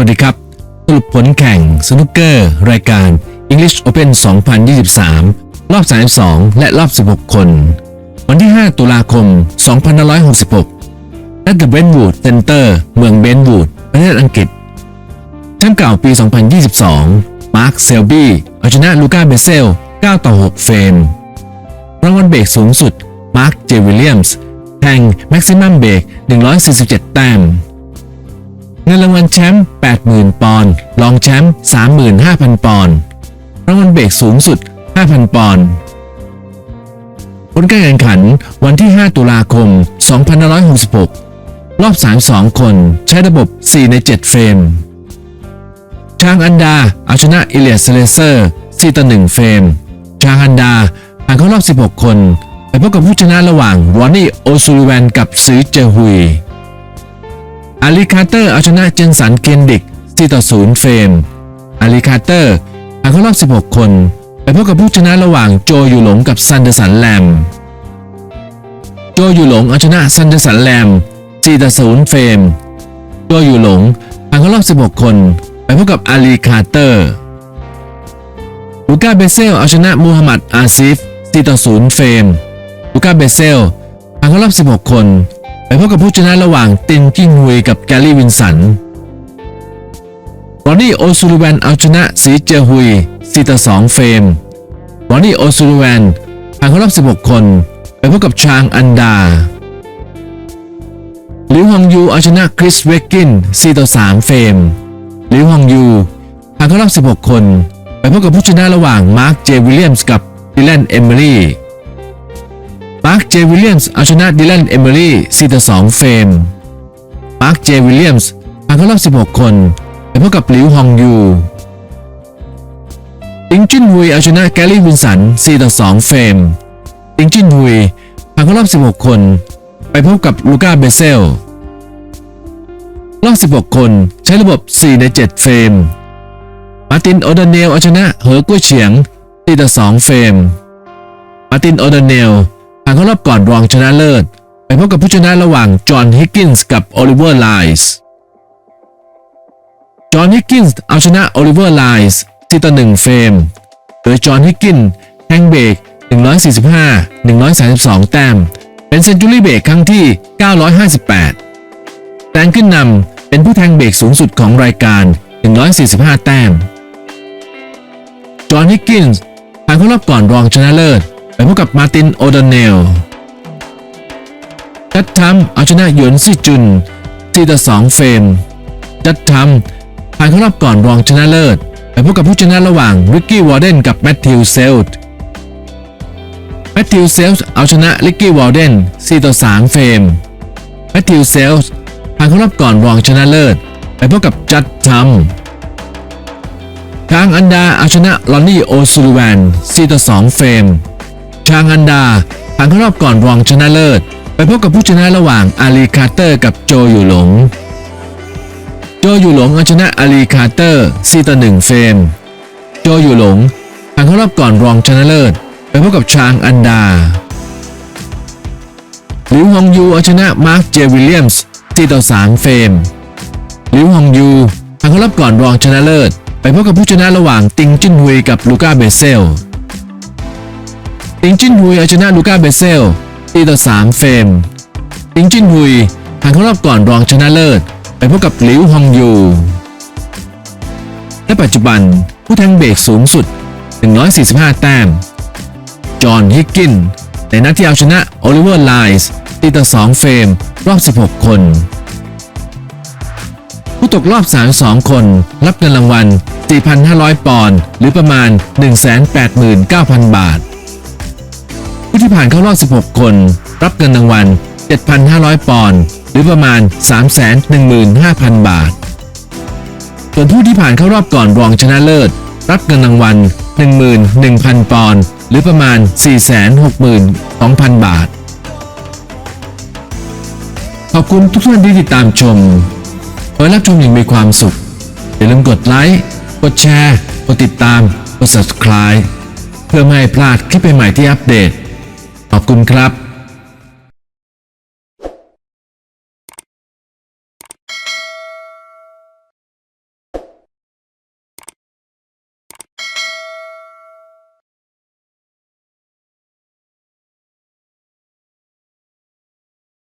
วัสดีครับ สรุปผลแข่งสนุกเกอร์ รายการ English Open 2023 รอบ 32 และรอบ 16 คน วันที่ 5 ตุลาคม 2566ณ The Brentwood Center เมืองเบนวูดประเทศอังกฤษแชมป์เก่าปี 2022 มาร์คเซลบี้เอาชนะลูก้าเบเซล 9 ต่อ 6 เฟรม รางวัลเบรกสูงสุด มาร์ค เจวิลเลียมส์แทงแม็กซิมัมเบรก147 แต้ม งินรางวัลแชมป์80,000 ปอนด์รองแชมป์35,000 ปอนด์รางวัลเบรกสูงสุด 5,000 ปอนด์ผลการแข่งขันวันที่ 5 ตุลาคม 2566 รอบ 32 คน ใช้ระบบ 4 ใน 7 เฟรม ชางอันดาเอาชนะอิเลียสเลเซอร์4ต่อ1เฟรม ชางอันดาผ่านเข้ารอบ 16 คน ไปพบกับผู้ชนะระหว่างรอนนี่โอซูลิแวนกับซือเจฮุย อาลีคาเตอร์เอาชนะเจนสันเคนดิก4ต่อ0เฟรมอาลีคาเตอร์ผ่านเข้ารอบ 16 คนไปพบกับผู้ชนะระหว่างโจยูหลงกับซันเดอร์สันแลม โจยูหลงเอาชนะซันเดอร์สันแลม4ต่อ0เฟรมโจยูหลงผ่านเข้ารอบ 16 คนไปพบกับอาลีคาเตอร์ลูก้าเบเซลเอาชนะมูฮัมหมัดอาซิฟ4ต่อ0เฟรมลูก้าเบเซลผ่านเข้ารอบ 16 คน ไปพบกับผู้ชนะระหว่างตินจิ้นฮุยกับแกลลี่วินสันรอนนี่โอซูลูแวนเอาชนะสีเจอฮุย4ต่อ2เฟรมรอนนี่โอซูลูแวนผ่านเข้ารอบ 16 คน ไปพบกับชางอันดาหลิวฮองยูเอาชนะคริสเวกกิน4ต่อ3เฟรมหลิวฮองยูผ่านเข้ารอบ 16 คน ไปพบกับผู้ชนะระหว่างมาร์คเจวิลเลียมส์กับดิแลนเอมิลี่ มาร์คเจวิลเลียมส์เอาชนะดิแลนเอมิลี่4ต่อ2เฟรม มาร์คเจวิลเลียมส์ผ่านเข้ารอบ 16 คนไปพบกับหลิวฮองยูติงจินฮุยเอาชนะแกลลี่วินสัน4ต่อ2เฟรม ติงจินฮุยผ่านเข้ารอบ 16 คน ไปพบกับลูก้าเบเซล รอบ 16 คนใช้ระบบ 4 ใน 7 เฟรม มาร์ตินโอดาเนลเอาชนะ เหอกุ้ยเฉียง4ต่อ2เฟรม มาร์ตินโอดาเนล ผ่านเข้ารอบก่อนรองชนะเลิศ ไปพบกับผู้ชนะระหว่างจอห์นฮิกกินส์กับโอลิเวอร์ไลส์จอห์นฮิกกินส์เอาชนะโอลิเวอร์ไลส์4ต่อ1เฟรม โดยจอห์นฮิกกินแทงเบรก145 132 แต้ม เป็นเซนจูรี่เบรกครั้งที่ 958 แตงขึ้นนำเป็นผู้แทงเบรกสูงสุดของรายการ 145 แต้ม จอห์นฮิกกินส์ผ่านเข้ารอบก่อนรองชนะเลิศ ไปพบกับมาตินโอดอนเนลจัดทำเอาชนะหยวนซิจุน4ต่อ2เฟรมจัดทำผ่านเข้ารอบก่อนรองชนะเลิศ ไปพบกับผู้ชนะระหว่างริกกี้วอร์เดนกับแมทธิวเซลต์แมทธิวเซลต์เอาชนะริกกี้วอร์เดน4ต่อ3เฟรมแมทธิวเซลส์ผ่านเข้ารอบก่อนรองชนะเลิศ ไปพบกับจัดทำชางอันดาเอาชนะลอนนี่โอซูลแวน4ต่อ2เฟรม ชางอันดาผ่านเข้ารอบก่อนรองชนะเลิศ ไปพบกับผู้ชนะระหว่างอาลีคาร์เตอร์กับโจอยู่หลง โจอยู่หลงเอาชนะอาลีคาร์เตอร์4ต่อ1เฟรม โจอยู่หลงผ่านเข้ารอบก่อนรองชนะเลิศ ไปพบกับชางอันดาหลิวฮองยูเอาชนะมาร์คเจวิลเลียมส์4ต่อ3เฟรมหลิวฮองยูผ่านเข้ารอบก่อนรองชนะเลิศ ไปพบกับผู้ชนะระหว่างติงจินฮุยกับลูก้าเบเซล ติงจินฮุยเอาชนะลูก้าเบเซล4ต่อ3เฟรมติงจินฮุยผ่านเข้ารอบก่อนรองชนะเลิศ ไปพบกับหลิวฮองยูและปัจจุบันผู้แทงเบรกสูงสุด 145 แต้ม จอห์นฮิกกิน ในนัดที่เอาชนะโอลิเวอร์ไลส์ตีต่อ2เฟรมรอบ 16 คน ผู้ตกรอบ 32 คน รับเงินรางวัล 4,500 ปอนด์หรือประมาณ 189,000 บาท ที่ผ่านเข้ารอบ 16 คน รับเงินรางวัล 7,500 ปอนด์หรือประมาณ 315,000 บาท ส่วนผู้ที่ผ่านเข้ารอบก่อนรองชนะเลิศ รับเงินรางวัล 11,000 ปอนด์หรือประมาณ 462,000 บาท ขอบคุณทุกท่านที่ติดตามชมขอให้รับชมอย่างมีความสุข อย่าลืมกดไลค์ กดแชร์ กดติดตาม กด subscribe เพื่อไม่ให้พลาดคลิปใหม่ที่อัปเดต ขอบคุณครับ